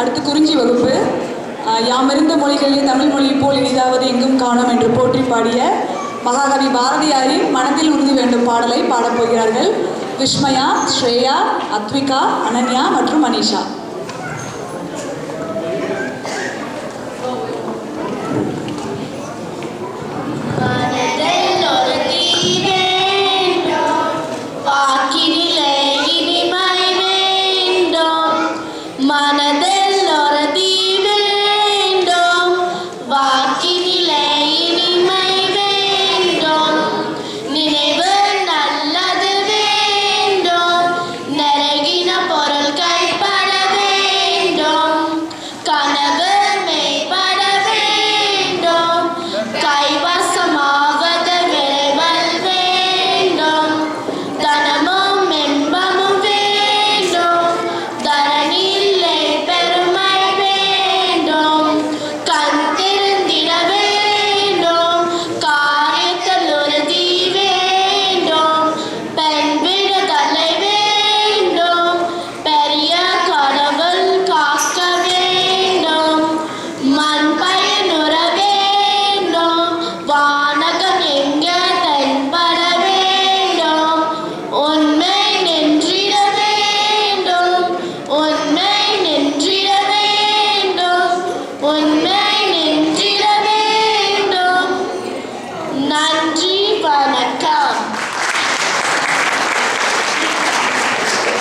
அடுத்து குறிஞ்சி வகுப்பு. யாமிருந்த யாமறிந்த மொழிகளிலே தமிழ் மொழி போல் இனிதாவது எங்கும் காணோம் என்று போற்றி பாடிய மகாகவி பாரதியாரின் மனதில் உறுதி வேண்டும் பாடலை பாடப்போகிறார்கள் விஷ்மயா விஸ்மயா ஸ்ரேயா அத்விகா அனன்யா மற்றும் மனிஷா மனதில் nine.